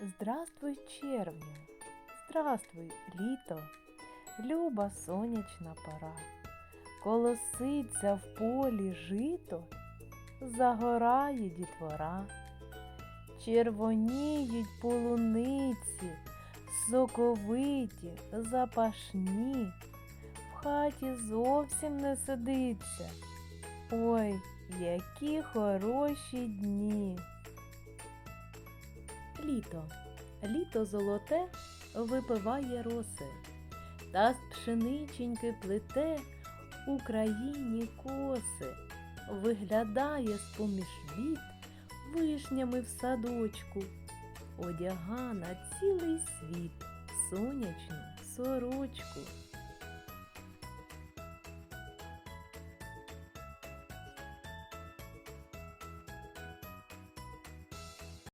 Здравствуй, червню, здравствуй, літо, люба сонячна пора. Колоситься в полі жито, загорає дітвора. Червоніють полуниці, соковиті, запашні. В хаті зовсім не сидиться. Ой, які хороші дні. Літо, літо золоте випиває роси, та з пшениченьки плете Україні коси, виглядає з-поміж віт вишнями в садочку, одяга на цілий світ сонячну сорочку.